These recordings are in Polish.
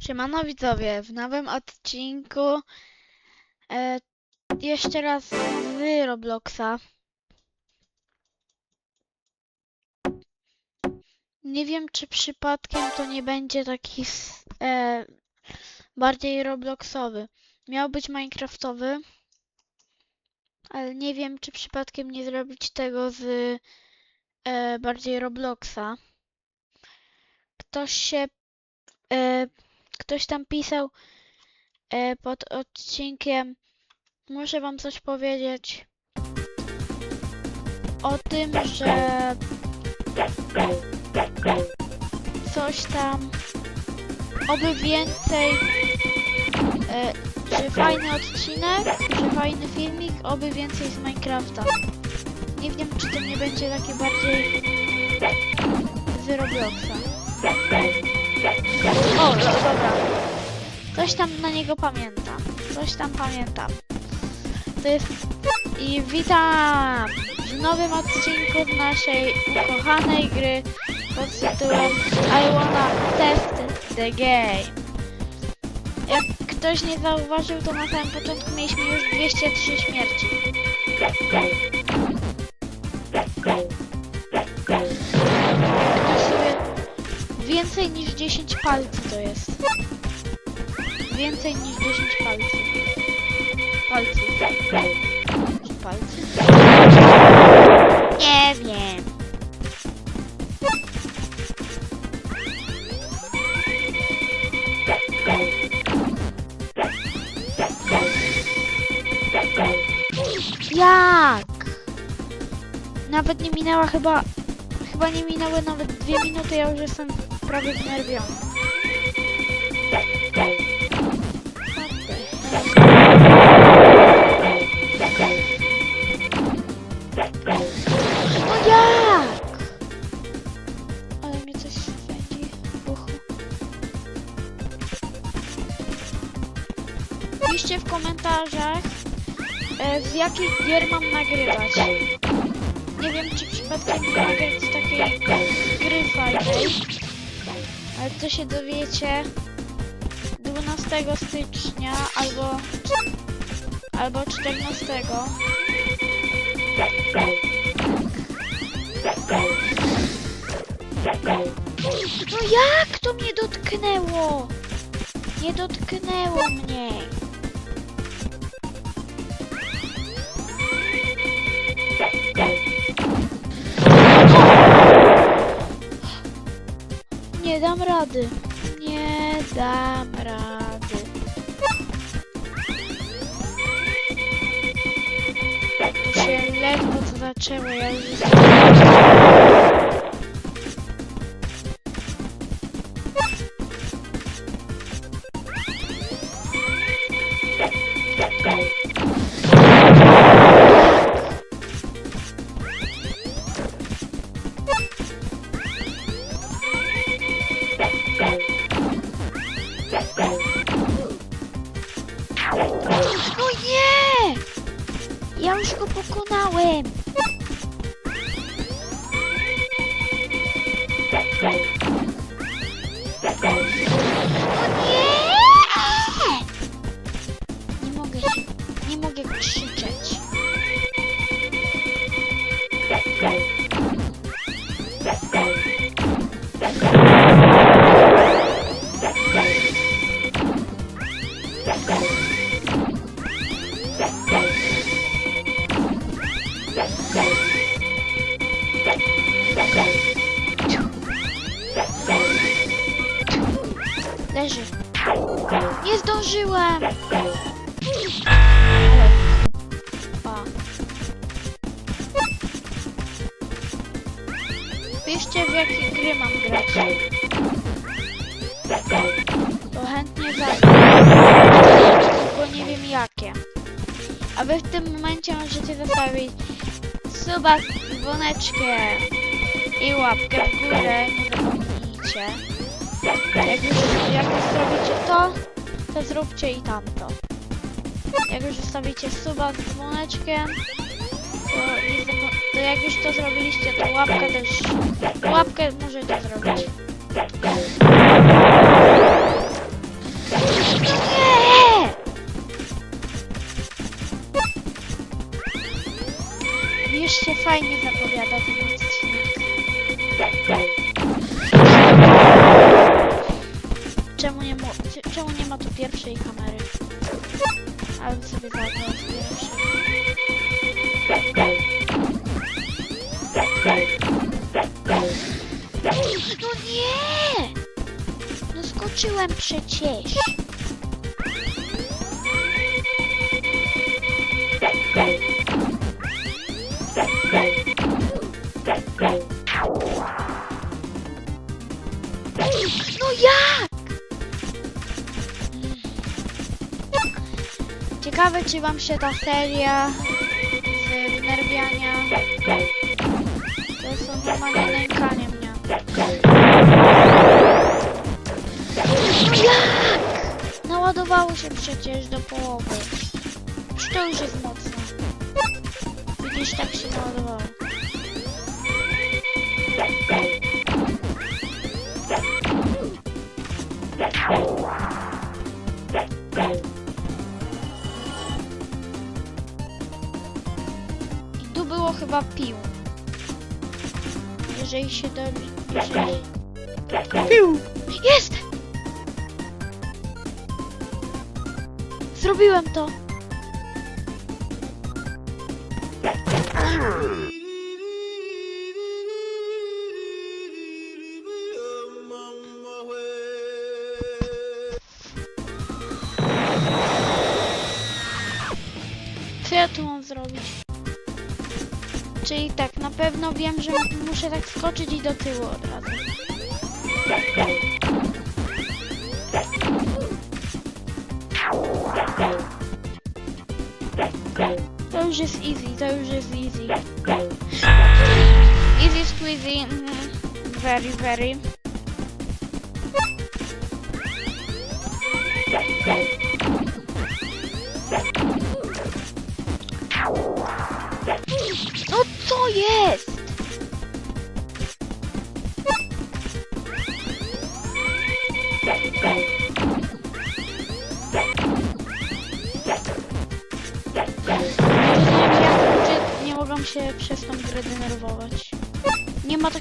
Siemano widzowie, w nowym odcinku e, jeszcze raz z Robloxa. Nie wiem czy przypadkiem to nie będzie taki e, bardziej Robloxowy. Miał być Minecraftowy, ale nie wiem czy przypadkiem nie zrobić tego z e, bardziej Robloxa. Ktoś się e, ktoś tam pisał e, pod odcinkiem. Muszę wam coś powiedzieć o tym, że coś tam oby więcej e, że fajny odcinek, że fajny filmik, oby więcej z Minecrafta. Nie wiem, czy to nie będzie takie bardziej z. O, no, dobra. Coś tam na niego pamiętam. Coś tam pamiętam. To jest... I witam w nowym odcinku naszej ukochanej gry pod tytułem I wanna test the game. Jak ktoś nie zauważył, to na samym początku mieliśmy już 203 śmierci. Więcej niż 10 palców to jest. Więcej niż 10 palców. Palców. Palców. Nie wiem. Jak? Nawet nie minęła chyba... Chyba nie minęły nawet dwie minuty, ja już jestem prawie znerwiony. No jak? Ale w uchu. W komentarzach, e, z jakich gier mam nagrywać. Nie wiem, czy przypadkiem nie nagrać z takiej gry fajnej. To się dowiecie 12 stycznia albo, albo 14. No jak to mnie dotknęło? Nie dotknęło mnie. Nie dam rady. Nie dam rady. To się ledwo co zaczęło, ja już jestem... W tym momencie możecie zostawić suba z dzwoneczkiem i łapkę w górę. Nie zapomnijcie. Jak już, jak już zrobicie to, to zróbcie i tamto. Jak już zostawicie suba z dzwoneczkiem, to, nie to jak już to zrobiliście, to łapkę też, łapkę możecie zrobić. już się fajnie zapowiada ten odcinek. Czemu nie, czemu nie ma tu pierwszej kamery? Ale sobie zabrał pierwszą. No nie! No skoczyłem przecież. No jak? Ciekawe, czy wam się ta seria z wnerwiania to są normalnie nękanie mnie. Jak? Naładowało się przecież do połowy. Czy to już jest mocno? Widzisz, tak się naładowało. I tu było chyba pił. Jeżeli się do... Jeżeli... Pił! Jest! Zrobiłem to! Co mam zrobić? Czyli tak, na pewno wiem, że muszę tak skoczyć i do tyłu od razu. To już jest easy, to już jest easy. Easy squeezy. mhm. Very, very.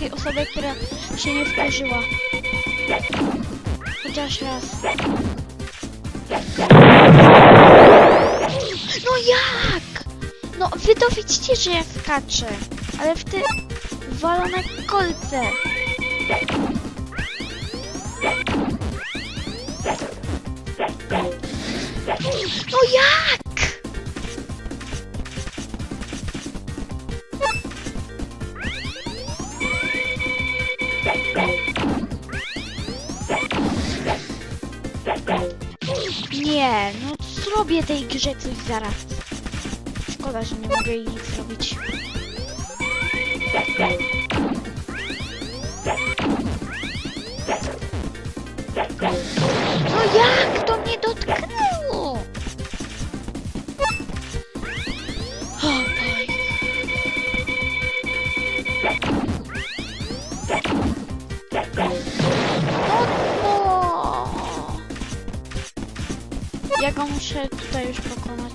Takiej osoby, która się nie wkurzyła. Chociaż raz. No jak? No wy to widzicie, że ja skaczę. Ale w te walone kolce. No jak? Zrobię tej grze coś zaraz. Szkoda, że nie mogę nic zrobić. Muszę tutaj już pokonać.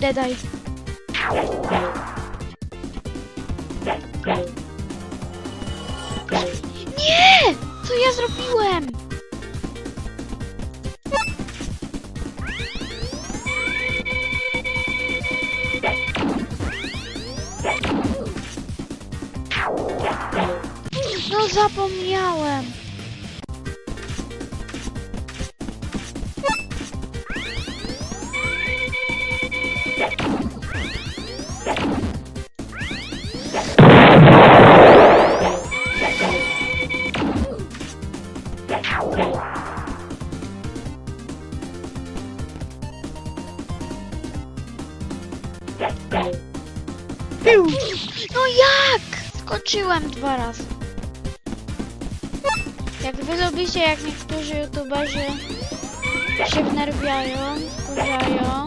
Dedaj. Nie! Co ja zrobiłem? No zapomniałem. Skoczyłem dwa razy. Jak wy lubicie, jak niektórzy youtuberzy się wnerwiają, wkurzają,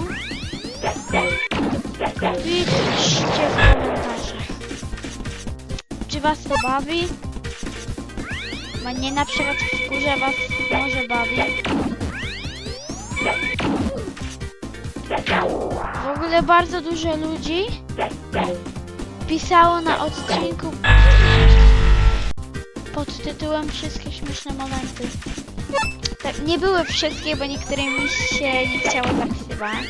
piszcie w komentarzach. Czy was to bawi? Mnie na przykład wkurza was może bawi. W ogóle bardzo dużo ludzi pisało na odcinku pod tytułem Wszystkie śmieszne momenty. Tak, nie były wszystkie, bo niektóre mi się nie chciało zapisywać.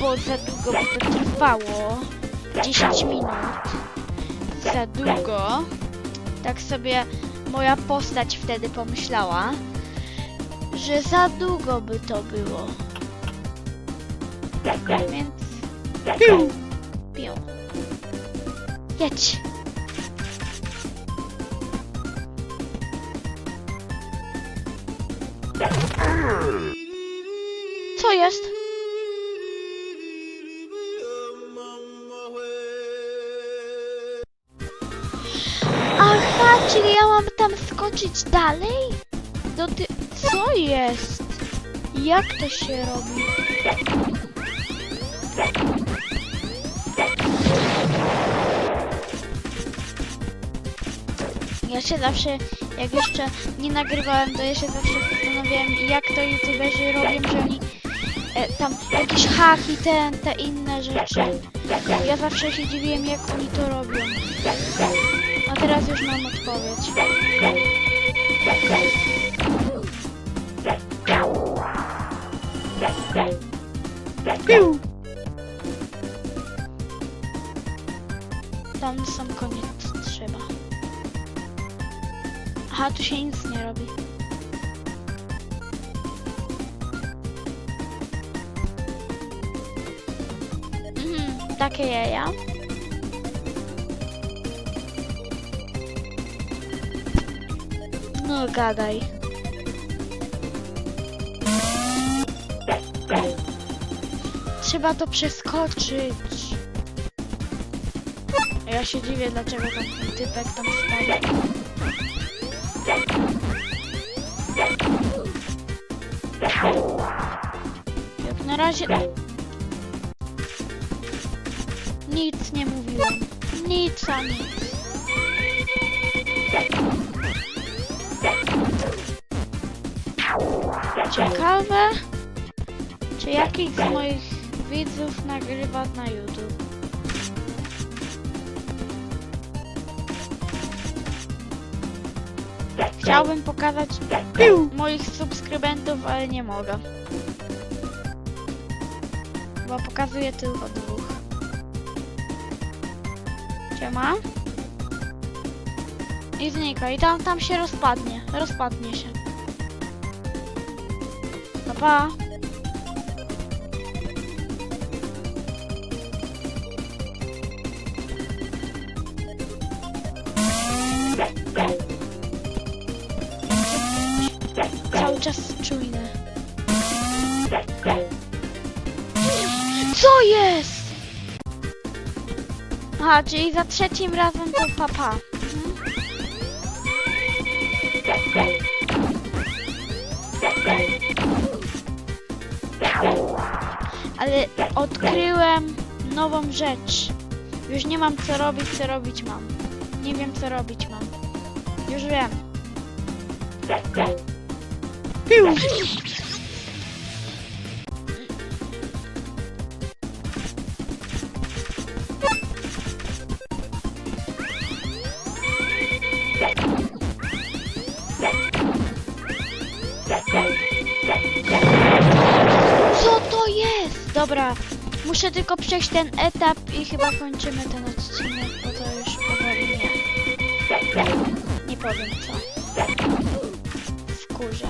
Bo za długo by to trwało. 10 minut. Za długo. Tak sobie moja postać wtedy pomyślała, że za długo by to było. Więc... Piu! Piu. Jedź! Co jest? Aha, czyli ja mam tam skoczyć dalej? Do ty... Co jest? Jak to się robi? Się zawsze, jak jeszcze nie nagrywałem, to się zawsze zastanawiałem, jak to youtuberzy robią, że oni e, tam jakieś haki, te, te inne rzeczy. Ja zawsze się dziwiłem, jak oni to robią. A teraz już mam odpowiedź. Tu się nic nie robi. Mhm, takie jaja. No gadaj. Trzeba to przeskoczyć. Ja się dziwię, dlaczego ten typek tam spadł. Jak na razie... Nic nie mówiłem. Nic a nic. Ciekawe, czy jakiś z moich widzów nagrywa na YouTube. Chciałbym pokazać moich subskrybentów, ale nie mogę. Bo pokazuję tylko dwóch. Siema. I znika. I tam, tam się rozpadnie. Rozpadnie się. Pa, pa. Czas czujny. Co jest? Aha, czyli za trzecim razem to papa. Mhm. Ale odkryłem nową rzecz. Już nie mam co robić, co robić mam. Nie wiem co robić mam. Już wiem. Piu. Co to jest? Dobra, muszę tylko przejść ten etap i chyba kończymy ten odcinek, bo to już powoli nie. Nie powiem co. Wkurza.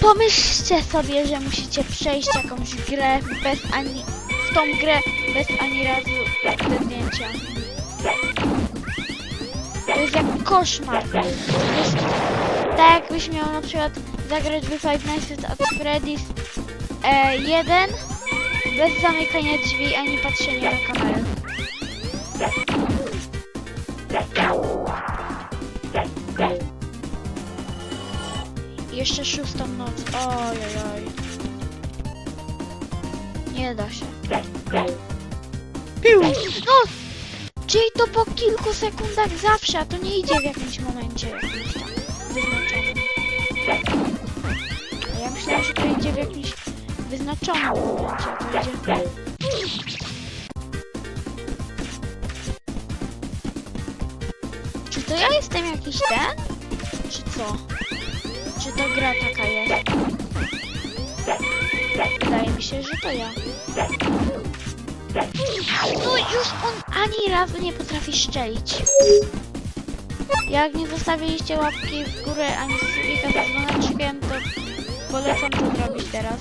Pomyślcie sobie, że musicie przejść jakąś grę bez ani... w tą grę bez ani razu te zdjęcia. To jest jak koszmar. To jest tak jakbyś miał na przykład zagrać w Five Nights at Freddy's e, 1 bez zamykania drzwi ani patrzenia na kamerę. Jeszcze szóstą noc. Oj, oj, oj. Nie da się. No! Czyli to po kilku sekundach zawsze, a to nie idzie w jakimś momencie jakimś tam wyznaczonym. Ja myślałam, że to idzie w jakimś wyznaczonym momencie, to idzie... To ja jestem jakiś ten? Czy co? Czy to gra taka jest? Wydaje mi się, że to ja. No już on ani razu nie potrafi szczelić. Jak nie zostawiliście łapki w górę ani subika z dzwoneczkiem, to polecam to zrobić teraz.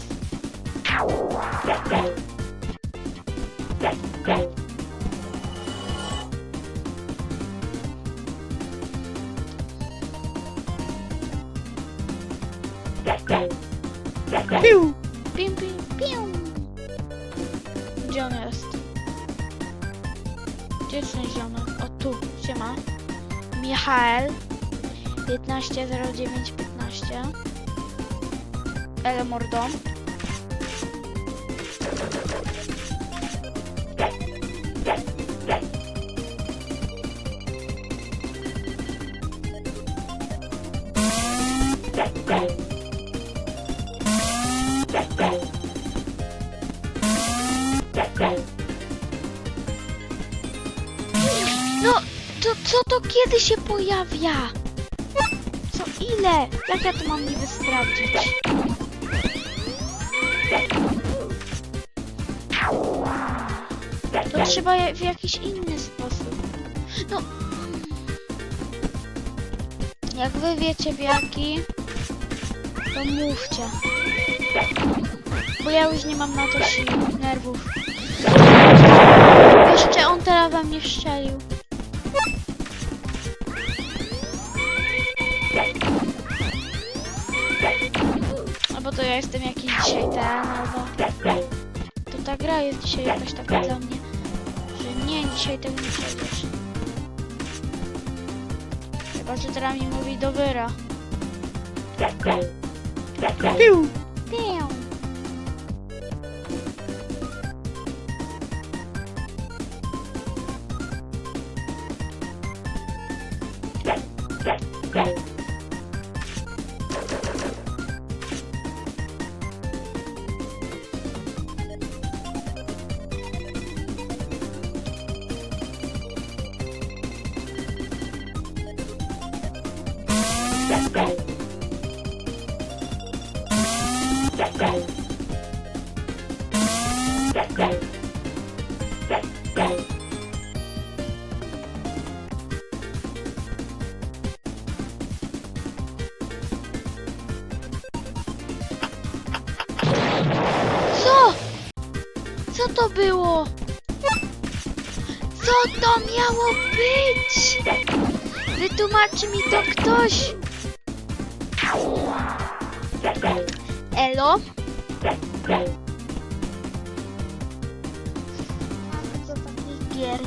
Piu! Pim, pim, piu! Gdzie on jest? Gdzie ten ziomek? O tu, siema. Michael 150915 Ele mordo No, to co to kiedy się pojawia? Co ile? Jak ja to mam niby sprawdzić? To trzeba w jakiś inny sposób. No. Jak wy wiecie w jaki, to mówcie. Bo ja już nie mam na to sił, nerwów. Jeszcze on teraz we mnie wszczelił. Ja jestem jakiś dzisiaj ten, albo... To ta gra jest dzisiaj jakaś taka dla mnie, że nie, dzisiaj tego nie przejdziesz. Chyba, że teraz mi mówi do wyra. Piu! Piu! Co? Co to było? Co to miało być? Wytłumaczy mi to ktoś. Takich gier?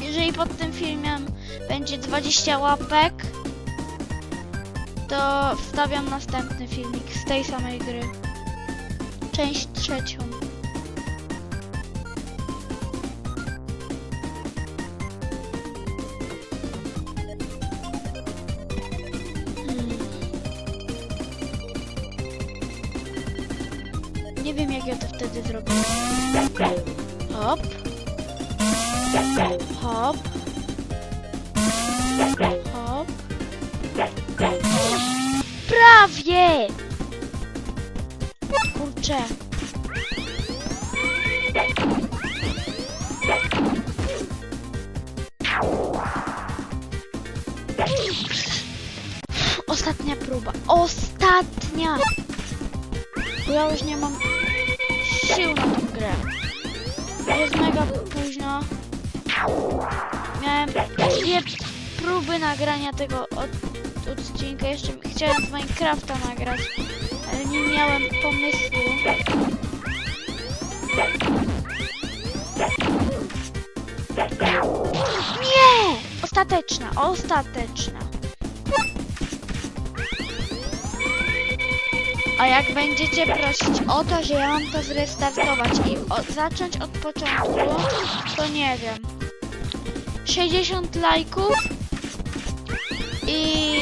Jeżeli pod tym filmem będzie 20 łapek, to wstawiam następny filmik z tej samej gry. Część trzecią. Wtedy zrobię. Hop. Hop. Hop. Prawie! Kurczę. Ostatnia próba. Ostatnia! Bo ja już nie mam tą grę. Jest mega późno. Miałem dwie próby nagrania tego od, odcinka. Jeszcze chciałem z Minecrafta nagrać, ale nie miałem pomysłu. Nie! Ostateczna, ostateczna. A jak będziecie prosić o to, że ja mam to zrestartować i zacząć od początku, to nie wiem. 60 lajków i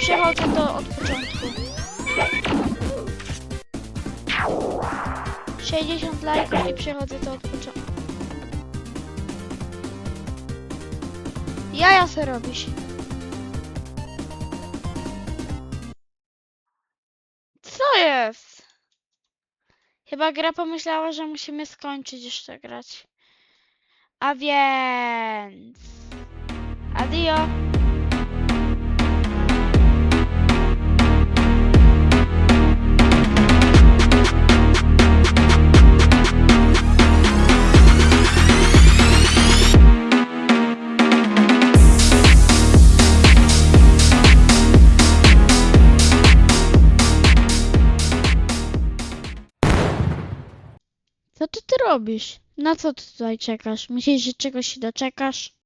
przechodzę to od początku. 60 lajków i przechodzę to od początku. Jaja se robisz. Jest? Chyba gra pomyślała, że musimy skończyć jeszcze grać. A więc... Adio! Robisz? Na co ty tutaj czekasz? Myślisz, że czegoś się doczekasz?